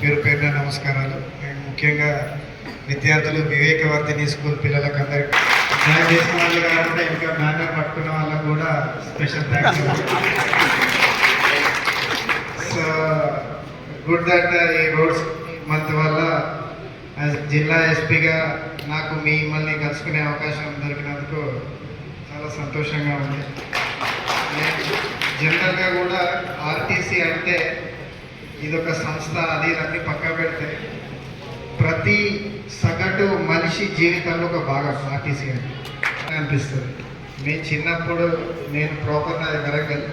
పేరు పేరున నమస్కారాలు. నేను ముఖ్యంగా విద్యార్థులు వివేకవర్ధిని స్కూల్ పిల్లలకు అందరికీ జాయిన్ చేసిన వాళ్ళు కాకుండా ఇంకా బ్యానర్ పట్టుకున్న వాళ్ళకు కూడా special thanks so good that ఈ రోడ్స్ మంత్ వల్ల జిల్లా ఎస్పీగా నాకు మిమ్మల్ని కలుసుకునే అవకాశం దొరికినందుకు చాలా సంతోషంగా ఉంది. నేను జనరల్గా కూడా ఆర్టీసీ అంటే ఇదొక సంస్థ అది అన్ని పక్క పెడితే ప్రతి సగటు మనిషి జీవితంలో ఒక భాగం ఆర్టీసీ అని అనిపిస్తుంది. నేను చిన్నప్పుడు నేను ప్రాపర్ నాది వరంగల్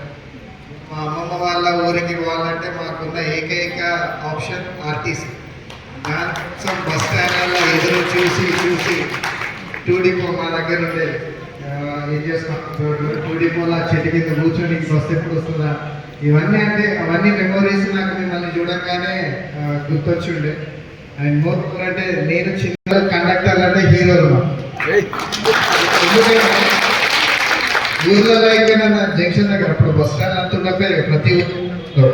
మా అమ్మమ్మ వాళ్ళ ఊరికి పోవాలంటే మాకున్న ఏకైక ఆప్షన్ ఆర్టీసీ. దానికోసం బస్ స్టాండ్లలో ఎదురు చూసి చూసి టూ డిపో మా దగ్గర ఉండే ఏం చేస్తాం? టూ డిపోలో చెట్టు కింద కూర్చొని బస్సు ఎప్పుడు వస్తుందా? ఇవన్నీ అంటే అవన్నీ మెమోరీస్ నాకు మిమ్మల్ని చూడగానే గుర్తొచ్చిండే. అండ్ మోర్ మోర్ అంటే నేను చిన్న కండక్టర్ అంటే హీరోలు ఎందుకంటే ఊర్లలో అయిపోయినా జంక్షన్ దగ్గర అప్పుడు బస్ స్టాండ్ అంత ఉండకపోయారు ప్రతి ఊర్లో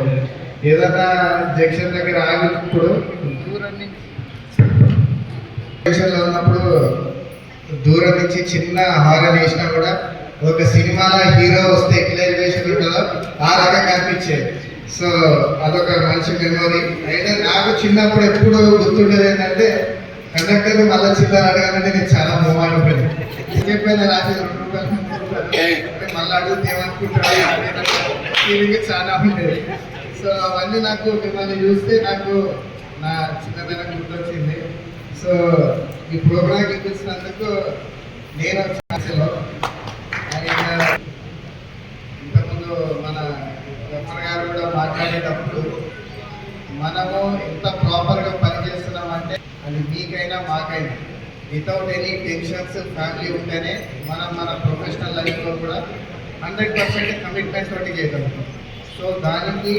ఏదన్నా జంక్షన్ దగ్గర ఆగినప్పుడు జంక్షన్లో ఉన్నప్పుడు దూరం నుంచి చిన్న హారన్ వేసినా కూడా ఒక సినిమాలో హీరో వస్తే ఎట్లా ఎలివేషన్ ఉంటుందో ఆ రకంగా అనిపించేది సో అదొక మంచి మెమొరీ అయితే నాకు చిన్నప్పుడు ఎప్పుడు గుర్తుండేది ఏంటంటే కండక్టర్ మళ్ళీ చిన్న అడగాలంటే నేను చాలా మొహమాట పడి చెప్పైనా రాసి రెండు రూపాయలు మళ్ళీ అడిగితే ఏమనుకుంటాడు చాలా ఉండేది. సో అవన్నీ నాకు మిమ్మల్ని చూస్తే నాకు నా చిన్నతనం గుర్తొచ్చింది. సో ఈ ప్రోగ్రామ్ ఇప్పించినందుకు నేను అసలు ఆయన ఇంతకుముందు మన గవర్నర్ గారు కూడా మాట్లాడేటప్పుడు మనము ఎంత ప్రాపర్గా పనిచేస్తున్నామంటే అది మీకైనా మాకైనా. వితౌట్ ఎనీ టెన్షన్స్ ఫ్యామిలీ ఉంటేనే మనం మన ప్రొఫెషనల్ లైఫ్లో కూడా హండ్రెడ్ పర్సెంట్ కమిట్మెంట్ తోటి చేయగలుగుతాం సో దానికి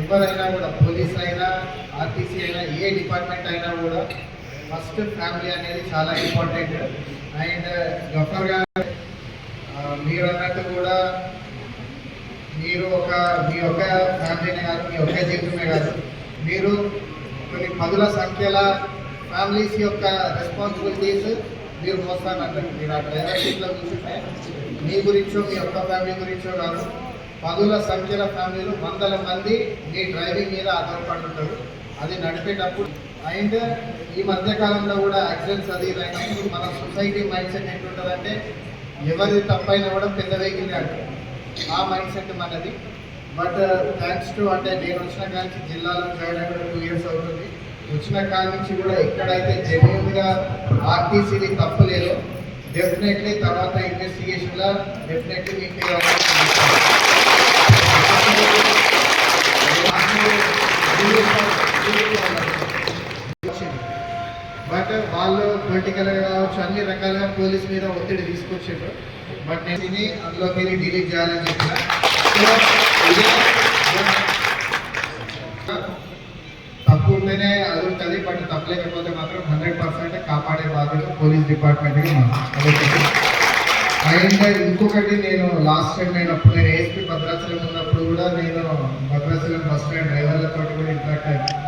ఎవరైనా కూడా పోలీస్ అయినా ఆర్టీసీ అయినా ఏ డిపార్ట్మెంట్ అయినా కూడా ఫస్ట్ ఫ్యామిలీ అనేది చాలా ఇంపార్టెంట్ అండ్ గఫర్ గారు మీరు అన్నట్టు కూడా మీరు ఒక మీ యొక్క ఫ్యామిలీనే కాదు మీ యొక్క జీవితమే కాదు మీరు కొన్ని పదుల సంఖ్యల ఫ్యామిలీస్ యొక్క రెస్పాన్సిబిలిటీస్ మీరు మోస్తానంటారు. మీరు ఆ డ్రైవర్ సీట్లో కూర్చుంటే మీ గురించో మీ యొక్క ఫ్యామిలీ గురించో కాదు పదుల సంఖ్యల ఫ్యామిలీలు వందల మంది మీ డ్రైవింగ్ మీద ఆధారపడుతుంటారు అది నడిపేటప్పుడు అండ్ ఈ మధ్య కాలంలో కూడా యాక్సిడెంట్స్ అది అయినప్పుడు మన సొసైటీ మైండ్ సెట్ ఎట్లుంటుందంటే ఎవరి తప్పైనా కూడా పెద్ద వెహికల్ అంటారు. ఆ మైండ్ సెట్ మనది. బట్ uh, థ్యాంక్స్ టు అంటే నేను వచ్చిన కాడ నుంచి జిల్లాలో జాయిన్ అయ్యి టూ ఇయర్స్ అవుతుంది. వచ్చిన కాడ నుంచి కూడా ఎక్కడైతే జెన్యున్గా ఆర్టీసీది తప్పు లేదో డెఫినెట్లీ తర్వాత ఇన్వెస్టిగేషన్లో డెఫినెట్లీ మీకు బట్ వాళ్ళు పొలిటికల్గా కావచ్చు అన్ని రకాలుగా పోలీస్ మీద ఒత్తిడి తీసుకొచ్చారు బట్ నేను ఇది అందులోకి వెళ్ళి డిలీట్ చేయాలని చెప్పిన. తప్పు ఉంటేనే అది ఉంటుంది బట్ తప్పు లేకపోతే మాత్రం హండ్రెడ్ పర్సెంట్ కాపాడే బాధ్యత పోలీస్ డిపార్ట్మెంట్కి అండ్ ఇంకొకటి నేను లాస్ట్ టైం నేను అప్పుడు నేను ఏఎస్పీ భద్రాచలం ఉన్నప్పుడు కూడా నేను భద్రాచలం బస్ స్టాండ్ డ్రైవర్లతో కూడా ఇంటరాక్ట్ అయ్యాను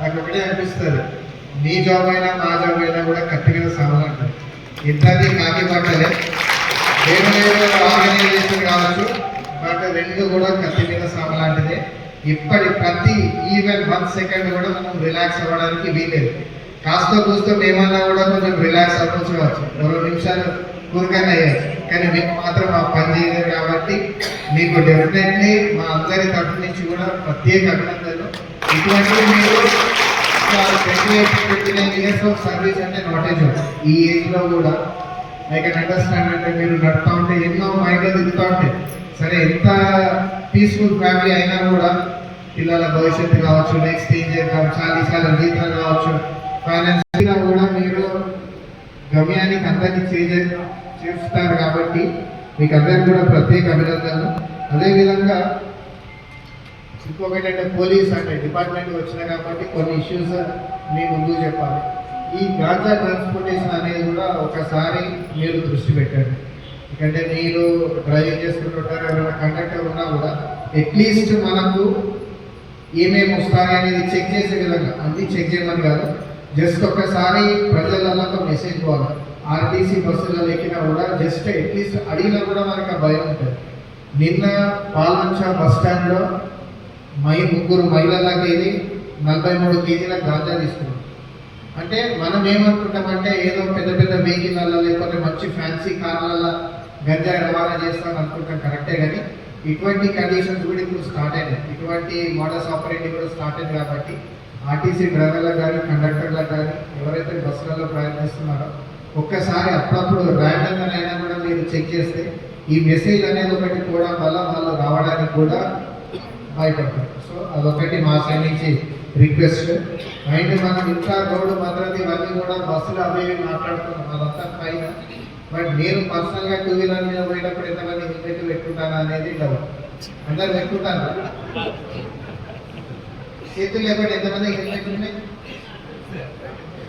నాకు ఒకటే అనిపిస్తుంది మీ జాబ్ అయినా మా జాబ్ అయినా కూడా కత్తి మీద సమానం అంటారు. ఇద్దరిది కాకి పట్టలే వేరు వేరు కావచ్చు బట్ రెండు కూడా కత్తి మీద లాంటిదే. ఇప్పటి ప్రతి ఈవెన్ వన్ సెకండ్ కూడా మనం రిలాక్స్ అవ్వడానికి వీలేదు కాస్త కూస్తో మేమన్నా కూడా కొంచెం రిలాక్స్ అవ్వచ్చు కావచ్చు. మరో నిమిషాలు ఊరికైనా అయ్యచ్చు కానీ మీకు మాత్రం ఆ పని చేయలేదు కాబట్టి మీకు డెఫినెట్లీ మా అందరి తరఫు నుంచి కూడా ప్రత్యేక అభినందనలు. ఇటువంటి మీరు twenty nine years of service అంటే నోటేజ్ ఈ ఏజ్లో కూడా ఐ కెన్ అండర్స్టాండ్ అంటే మీరు నడుపుతా ఉంటే ఎన్నో మైండ్లో దిగుతూ ఉంటాయి సరే ఎంత పీస్ఫుల్ ఫ్యామిలీ అయినా కూడా పిల్లల భవిష్యత్తు కావచ్చు నెక్స్ట్ ఏం చేద్దాం చాలా జీతాలు కావచ్చు ఫైనాన్స్ కూడా మీరు గమ్యానికి అందరికీ చేసే చేస్తారు కాబట్టి మీకు అందరికీ కూడా ప్రత్యేక అభినందనలు. అదేవిధంగా ఇంకొకటి అంటే పోలీస్ అంటే డిపార్ట్మెంట్ వచ్చిన కాబట్టి కొన్ని ఇష్యూస్ మీ ముందు చెప్పాలి. ఈ గాంజా ట్రాన్స్పోర్టేషన్ అనేది కూడా ఒకసారి మీరు దృష్టి పెట్టండి. ఎందుకంటే మీరు డ్రైవింగ్ చేసుకుంటుంటారు ఎవరైనా కండక్టర్ ఉన్నా కూడా అట్లీస్ట్ మనకు ఏమేమి వస్తాయి అనేది చెక్ చేసే విధంగా అన్ని చెక్ చేయమని కాదు జస్ట్ ఒక్కసారి ప్రజలలో మెసేజ్ పోవాలి. ఆర్టీసీ బస్సులలో ఎక్కినా కూడా జస్ట్ అట్లీస్ట్ అడిగినా కూడా మనకు ఆ భయం ఉంటుంది. నిన్న పాలంచ బస్ స్టాండ్లో మై ముగ్గురు మహిళలకి నలభై మూడు కేజీల గాంజా తీసుకున్నాం అంటే మనం ఏమనుకుంటామంటే ఏదో పెద్ద పెద్ద వెహికల్ లేకపోతే మంచి ఫ్యాన్సీ కార్లలో గంజా రవాణా చేస్తాం అనుకుంటాం కరెక్టే కానీ ఇటువంటి కండిషన్స్ కూడా ఇప్పుడు స్టార్ట్ అయినాయి. ఇటువంటి మోడల్స్ ఆపరేటింగ్ కూడా స్టార్ట్ అయింది కాబట్టి ఆర్టీసీ డ్రైవర్లకు కానీ కండక్టర్లకు కానీ ఎవరైతే బస్సులలో ప్రయాణిస్తున్నారో ఒక్కసారి అప్పుడప్పుడు ర్యాండమ్గా అయినా కూడా మీరు చెక్ చేస్తే ఈ మెసేజ్ అనేది ఒకటి కూడా వల్ల వాళ్ళు రావడానికి కూడా భయపడతారు. సో అదొకటి మా సైడ్ నుంచి రిక్వెస్ట్. అండ్ మనం ఇంకా రోడ్డు భద్రత ఇవన్నీ కూడా బస్సులు అవి మాట్లాడుతున్నాం. అదంతా పైన. బట్ నేను పర్సనల్గా టూ వీలర్ మీద పోయేటప్పుడు ఎంతమంది హెల్మెట్ పెట్టుకుంటాను అనేది డౌట్ అందరు పెట్టుకుంటాను చేతులు లేకపోతే ఎంతమంది హెల్మెట్ ఉన్నాయి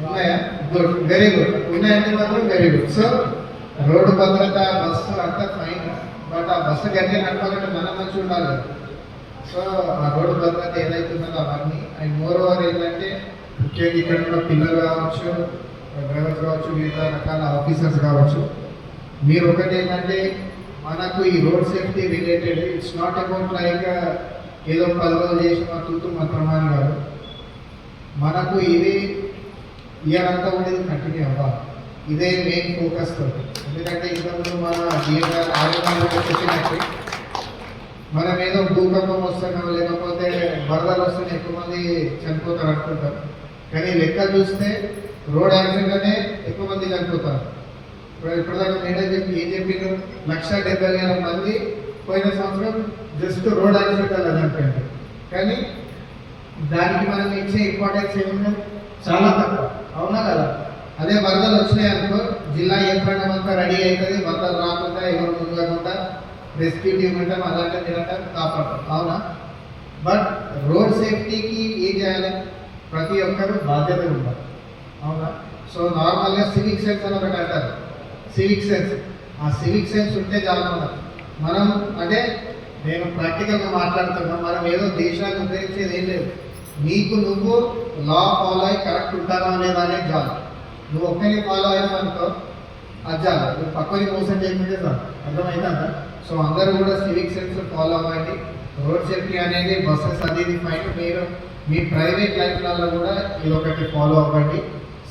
ఉన్నాయా? గుడ్. వెరీ గుడ్ ఉన్నాయంటే మాత్రం వెరీ గుడ్ సో రోడ్డు భద్రత బస్సు అంతా ఫైన్ బట్ ఆ బస్సు గట్టిగా నడపాలంటే మనం మంచి ఉండాలి కదా. సో ఆ రోడ్డు తర్వాత ఏదైతే అవన్నీ అండ్ మోర్ ఓవర్ ఏంటంటే ముఖ్యంగా ఇక్కడ ఉన్న పిల్లలు కావచ్చు డ్రైవర్స్ కావచ్చు వివిధ రకాల ఆఫీసర్స్ కావచ్చు మీరు ఒకటి ఏంటంటే మనకు ఈ road safety related it's not about like ఏదో పది రోజులు చేసిన తూతు మంత్రమాని కాదు. మనకు ఇది ఇయర్ అంతా ఉండేది కంటిన్యూ అవ్వాలి ఇదే మెయిన్ ఫోకస్ తోటి. ఎందుకంటే ఇంతకుముందు మన జీవితాలు ఆరోగ్యం వచ్చినట్టు మనం ఏదో భూకంపం వస్తున్నాం లేకపోతే వరదలు వస్తున్నాయి ఎక్కువ మంది చనిపోతారు అనుకుంటారు. కానీ లెక్క చూస్తే రోడ్ యాక్సిడెంట్లోనే ఎక్కువ మంది చనిపోతారు. ఇప్పుడు ఇప్పటిదాకా చెప్పి ఏం చెప్పిండ్రు? లక్ష డెబ్బై వేల మంది పోయిన సంవత్సరం జస్ట్ రోడ్ యాక్సిడెంట్ అలా చనిపోయారు కానీ దానికి మనం ఇచ్చే ఇంపార్టెన్స్ ఏముంది? చాలా తక్కువ. అవునా కదా? అదే వరదలు వచ్చినాయి అనుకో జిల్లా యంత్రాంగం అంతా రెడీ అవుతుంది. వరదలు రాకుండా ఎవరు ముందు కాకుండా రెస్క్యూ టీమ్ అంటాం అలాంటి తినటం కాపాడతాం అవునా? బట్ రోడ్ సేఫ్టీకి ఏం చేయాలి? ప్రతి ఒక్కరు బాధ్యత ఉండాలి అవునా? సో నార్మల్గా సివిక్ సెన్స్ అని ఒకటి అంటారు. సివిక్ సెన్స్ ఆ సివిక్ సెన్స్ ఉంటే చాలా మనకు మనం అంటే నేను ప్రాక్టికల్గా మాట్లాడుతున్నా మనం ఏదో దేశాన్ని ఉద్ధరించేది ఏం లేదు. నీకు నువ్వు లా ఫాలో అయ్యి కరెక్ట్ ఉంటావా అనేదానే అనేది చాలు. నువ్వు ఒక్కరిని ఫాలో అయినా అనుకో అది చాలు. నువ్వు పక్కని మోసం చేయకుంటే చాలు. అర్థమైందా? సో అందరూ కూడా సివిక్ సెన్స్ ఫాలో అవ్వండి. రోడ్ సేఫ్టీ అనేది బస్సెస్ అనేది ఫైన్ మీరు మీ ప్రైవేట్ లైఫ్లలో కూడా ఇది ఒకటి ఫాలో అవ్వండి.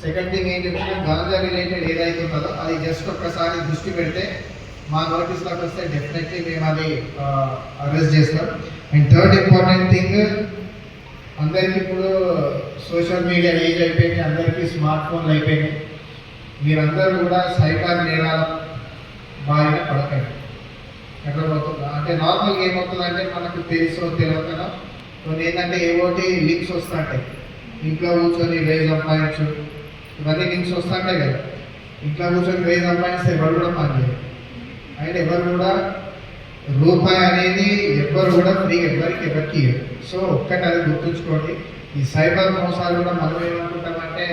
సెకండ్ థింగ్ ఏంటంటే గాంజా రిలేటెడ్ ఏదైతే ఉన్నదో అది జస్ట్ ఒక్కసారి దృష్టి పెడితే మా నోటీస్లోకి వస్తే డెఫినెట్లీ మేము అది అరెస్ట్ చేస్తాం. అండ్ థర్డ్ ఇంపార్టెంట్ థింగ్ అందరికీ ఇప్పుడు సోషల్ మీడియా ఏజ్ అయిపోయింది అందరికీ స్మార్ట్ ఫోన్లు అయిపోయినాయి. మీరందరూ కూడా సైబర్ నేరాల బారిన పడకండి. ఎట్లా పోతుందా అంటే నార్మల్గా ఏమవుతుందంటే మనకు తెలుసో తెలియకనో కొన్ని ఏంటంటే ఏవోటి లింక్స్ వస్తుంటాయి. ఇంట్లో కూర్చొని వేజ్ సంపాదించు ఇవన్నీ లింక్స్ వస్తుంటాయి కదా. ఇంట్లో కూర్చొని వేజ్ సంపాదిస్తే ఎవరు కూడా పనిచేయరు అండ్ ఎవరు కూడా రూపాయి అనేది ఎవ్వరు కూడా ఫ్రీ ఎవరికి ఎవరికి సో ఒక్కటి అది గుర్తుంచుకోండి. ఈ సైబర్ మోసాలు కూడా మనం ఏమనుకుంటామంటే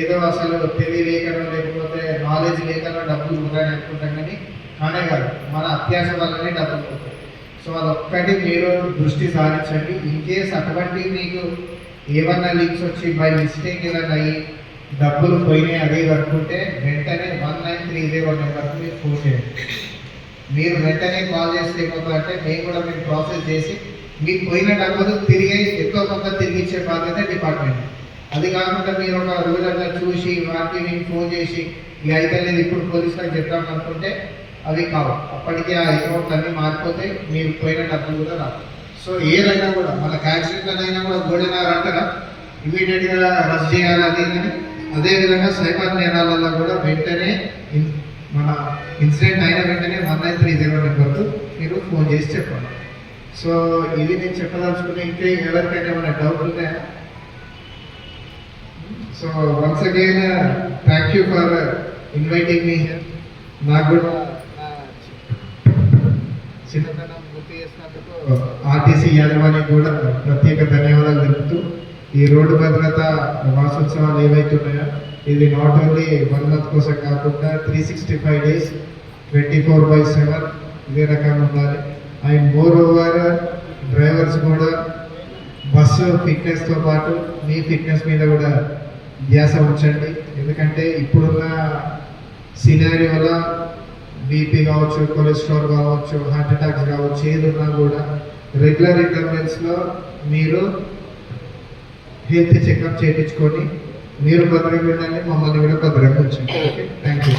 ఏదో అసలు తెలియలేకనో లేకపోతే నాలెడ్జ్ లేకనో డబ్బులు ఉంటాయని అనుకుంటాం కానీ కానే కాదు మన అత్యాశ వల్లనే డబ్బులు పోతాయి. సో అదొక్కటి మీరు దృష్టి సారించండి. ఇన్ కేస్ అటువంటి మీకు ఏమన్నా లీక్స్ వచ్చి బై మిస్టేక్ ఏదైనా అయ్యి డబ్బులు పోయినాయి అదే అనుకుంటే వెంటనే వన్ నైన్ త్రీ జీరో నెంబర్కి మీరు ఫోన్ చేయండి. మీరు వెంటనే కాల్ చేస్తే అంటే మేము కూడా మేము ప్రాసెస్ చేసి మీకు పోయిన డబ్బులు తిరిగి ఎక్కువ కొంత తిరిగి ఇచ్చే బాధ్యత డిపార్ట్మెంట్ అది కాకుండా మీరు ఒక రోజంతా చూసి వాటిని ఫోన్ చేసి ఇక అయితే లేదు ఇప్పుడు పోలీసులకు చెప్తాం అనుకుంటే అవి కావు అప్పటికే ఆ అకౌంట్ అన్నీ మారిపోతే మీరు పోయిన డబ్బులు కూడా రావు. సో ఏదైనా కూడా మనకు యాక్సిడెంట్ అయినా కూడా గోడెనారు అంటారా? ఇమీడియట్గా రద్దు చేయాలి అది అదేవిధంగా సైబర్ నేరాలలో కూడా వెంటనే మన ఇన్సిడెంట్ అయిన వెంటనే వన్ నైన్ త్రీ జీరో నెంబర్కు మీరు ఫోన్ చేసి చెప్పండి. సో ఇది నేను చెప్పదలుచుకుని ఇంకా ఎవరికైనా ఏమైనా డౌట్ ఉన్నాయా? So once again thank you for inviting మీ నాకు కూడా చిన్నతనం గుర్తు చేసినందుకు ఆర్టీసీ యాజమాన్యం కూడా ప్రత్యేక ధన్యవాదాలు తెలుపుతూ ఈ రోడ్డు భద్రత వాసోత్సవాలు ఏవైతున్నాయో ఇది నాట్ ఓన్లీ వన్ మంత్ కోసం కాకుండా three sixty five days twenty four by seven ఇదే రకంగా ఉండాలి. అండ్ మోర్ ఓవర్ డ్రైవర్స్ కూడా బస్సు ఫిట్నెస్తో పాటు మీ ఫిట్నెస్ మీద కూడా ధ్యాస ఉంచండి. ఎందుకంటే ఇప్పుడున్న సినారియోలో బీపీ కావచ్చు కొలెస్ట్రాల్ కావచ్చు హార్ట్ అటాక్స్ కావచ్చు ఏది ఉన్నా కూడా రెగ్యులర్ ఇంటర్వెల్స్లో మీరు హెల్త్ చెకప్ చేయించుకొని మీరు భద్రంగా ఉండాలి మమ్మల్ని కూడా భద్రంగా ఉంచండి. Okay thank you